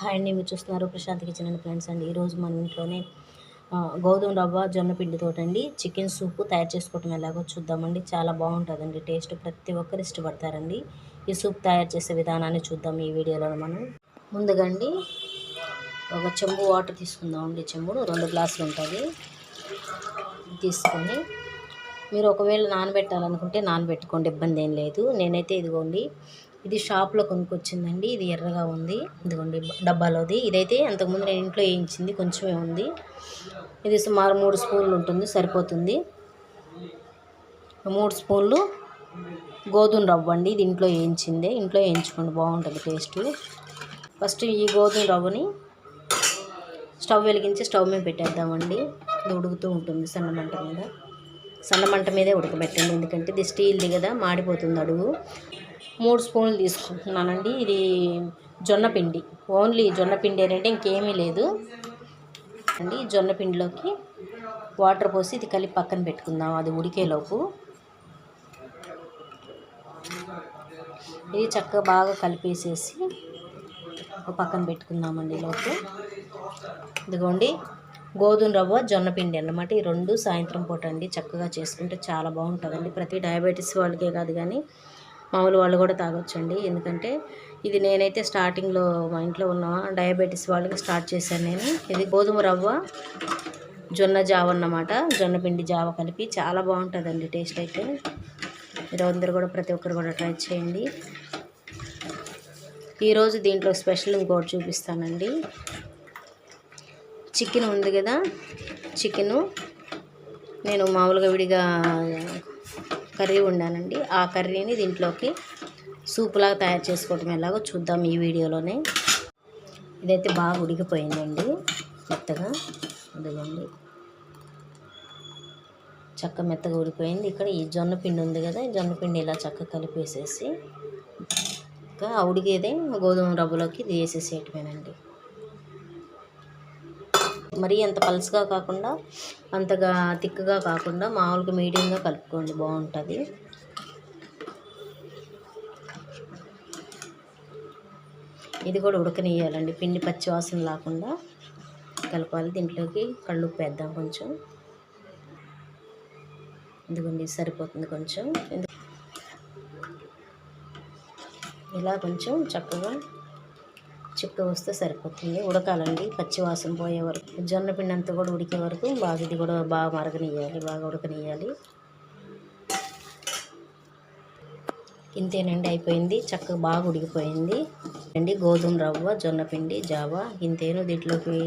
Hi అండి మీరు చూస్తున్నారు ప్రశాంత్ కిచెన్ అండ్ ఫ్రెండ్స్ అండి. ఈరోజు మన ఇంట్లోనే గోధుమ రవ్వ జొన్న పిండితో అండి చికెన్ సూప్ తయారు చేసుకోవటం ఎలాగో చూద్దామండి. చాలా బాగుంటుందండి టేస్ట్ ప్రతి ఒక్కరు ఇష్టపడతారండి. ఈ సూప్ తయారు చేసే విధానాన్ని చూద్దాం ఈ వీడియోలో మనం. ముందుగా అండి ఒక చెంబు వాటర్ తీసుకుందామండి. చెంబుడు రెండు గ్లాసులు ఉంటుంది. తీసుకొని మీరు ఒకవేళ నానబెట్టాలనుకుంటే నానబెట్టుకోండి ఇబ్బంది ఏం లేదు. నేనైతే ఇదిగోండి ఇది షాప్లో కొనుక్కొచ్చిందండి. ఇది ఎర్రగా ఉంది. ఇదిగోండి డబ్బాలోది. ఇదైతే అంతకుముందు నేను ఇంట్లో వేయించింది. కొంచెమే ఉంది. ఇది సుమారు మూడు స్పూన్లు ఉంటుంది. సరిపోతుంది. మూడు స్పూన్లు గోధుమ రవ్వ అండి. ఇది ఇంట్లో వేయించిందే. ఇంట్లో వేయించుకోండి. బాగుంటుంది టేస్ట్. ఫస్ట్ ఈ గోధుమ రవ్వని స్టవ్ వెలిగించి స్టవ్ మీద పెట్టేద్దామండి. ఇది ఉడుకుతూ ఉంటుంది సన్న మంట మీద. సన్న మంట మీదే ఉడకబెట్టండి. ఎందుకంటే ఇది స్టీల్ది కదా మాడిపోతుంది అడుగు. మూడు స్పూన్లు తీసుకుంటున్నానండి. ఇది జొన్నపిండి ఓన్లీ జొన్నపిండి ఏంటంటే ఇంకేమీ లేదు. అండి జొన్నపిండిలోకి వాటర్ పోసి ఇది కలిపి పక్కన పెట్టుకుందాం. అది ఉడికేలోపు. ఇది చక్కగా బాగా కలిపేసేసి పక్కన పెట్టుకుందామండి లోపు. ఇదిగోండి గోధుమ రవ్వ జొన్నపిండి అన్నమాట. ఈ రెండు సాయంత్రం పూట అండి చక్కగా చేసుకుంటే చాలా బాగుంటుందండి. ప్రతి డయాబెటీస్ వాళ్ళకే కాదు కానీ మామూలు వాళ్ళు కూడా తాగొచ్చండి. ఎందుకంటే ఇది నేనైతే స్టార్టింగ్లో మా ఇంట్లో ఉన్న డయాబెటీస్ వాళ్ళకి స్టార్ట్ చేశాను నేను. ఇది గోధుమ రవ్వ జొన్న జావ అన్నమాట. జొన్న పిండి జావ కలిపి చాలా బాగుంటుందండి టేస్ట్ అయితే. మీరు అందరూ కూడా ప్రతి ఒక్కరు కూడా ట్రై చేయండి. ఈరోజు దీంట్లో స్పెషల్ ఇంకోటి చూపిస్తానండి. చికెన్ ఉంది కదా చికెను నేను మామూలుగా విడిగా కర్రీ వండానండి. ఆ కర్రీని దీంట్లోకి సూపులాగా తయారు చేసుకోవటం ఎలాగో చూద్దాం ఈ వీడియోలోనే. ఇదైతే బాగా ఉడికిపోయిందండి. మెత్తగా అదిగోండి. చక్క మెత్తగా ఉడిపోయింది ఇక్కడ ఈ జొన్న పిండి ఉంది కదా ఈ జొన్న పిండి ఇలా చక్క కలిపేసేసి ఇంకా ఆ ఉడికేదే గోధుమ రవ్వలోకి ఇది వేసేసేయటమేనండి. మరీ అంత పలుసుగా కాకుండా అంతగా తిక్కుగా కాకుండా మామూలుగా మీడియంగా కలుపుకోండి. బాగుంటుంది. ఇది కూడా ఉడకనియాలండి పిండి పచ్చి వాసన లేకుండా కలపాలి. దీంట్లోకి కళ్ళు వేద్దాం కొంచెం. ఇదిగోండి సరిపోతుంది కొంచెం. ఇలా కొంచెం చక్కగా చుట్టూ వస్తే సరిపోతుంది. ఉడకాలండి. పచ్చివాసం పోయే వరకు జొన్న పిండి అంతా కూడా ఉడికే వరకు బాగా ఇది కూడా బాగా మరగనియాలి బాగా ఉడకనియాలి ఇంతేనండి అయిపోయింది. చక్కగా బాగా ఉడికిపోయింది. అండి గోధుమ రవ్వ జొన్న పిండి జావా ఇంతేను. దీంట్లోకి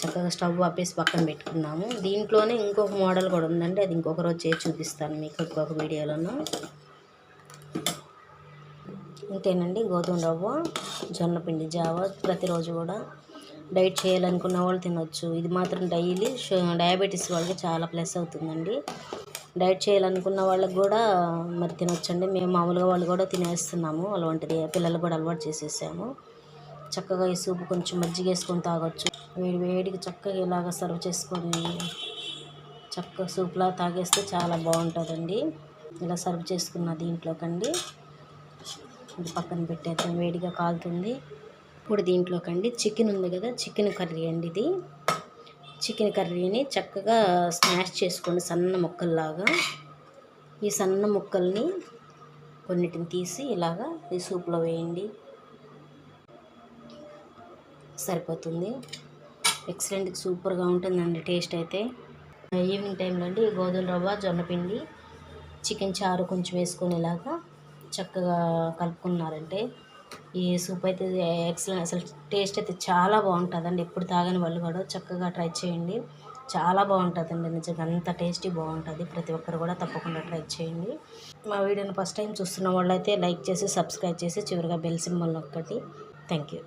చక్కగా స్టవ్ ఆపేసి పక్కన పెట్టుకున్నాము. దీంట్లోనే ఇంకొక మోడల్ కూడా ఉందండి. అది ఇంకొక రోజు చేసి చూపిస్తాను మీకు ఇంకొక వీడియోలోనూ. ఇంతేనండి గోధుమ రవ్వ జొన్న పిండి జావ ప్రతిరోజు కూడా డైట్ చేయాలనుకున్న వాళ్ళు తినొచ్చు. ఇది మాత్రం డైలీ డయాబెటీస్ వాళ్ళకి చాలా ప్లస్ అవుతుందండి. డైట్ చేయాలనుకున్న వాళ్ళకి కూడా మరి తినొచ్చండి. మేము మామూలుగా వాళ్ళు కూడా తినేస్తున్నాము అలాంటిది పిల్లలు కూడా అలవాటు చేసేసాము. చక్కగా ఈ సూప్ కొంచెం మజ్జిగ వేసుకొని తాగొచ్చు. వేడి వేడికి చక్కగా ఇలాగ సర్వ్ చేసుకొని చక్కగా సూప్లా తాగేస్తే చాలా బాగుంటుందండి. ఇలా సర్వ్ చేసుకున్న దీంట్లోకండి. ఇది పక్కన పెట్టేద్దాం. వేడిగా కాలుతుంది. ఇప్పుడు దీంట్లోకండి చికెన్ ఉంది కదా చికెన్ కర్రీ అండి ఇది. చికెన్ కర్రీని చక్కగా స్మాష్ చేసుకోండి సన్న ముక్కల్లాగా. ఈ సన్న ముక్కల్ని కొన్నిటిని తీసి ఇలాగా ఈ సూప్లో వేయండి. సరిపోతుంది. ఎక్సలెంట్ సూపర్గా ఉంటుందండి టేస్ట్ అయితే. ఈవినింగ్ టైంలో అండి గోధుమ రవ్వ జొన్నపిండి చికెన్ చారు కొంచెం వేసుకొని ఇలాగా చక్కగా కలుపుకున్నారంటే ఈ సూప్ అయితే ఎక్సలెంట్ అసలు టేస్ట్ అయితే చాలా బాగుంటుందండి. ఎప్పుడు తాగని వాళ్ళు కూడా చక్కగా ట్రై చేయండి. చాలా బాగుంటుందండి నిజంగా అంత టేస్టీ బాగుంటుంది. ప్రతి ఒక్కరు కూడా తప్పకుండా ట్రై చేయండి. మా వీడియోని ఫస్ట్ టైం చూస్తున్న వాళ్ళు అయితే లైక్ చేసి సబ్స్క్రైబ్ చేసి చివరిగా బెల్ సింబల్ ఒక్కటి థ్యాంక్ యూ.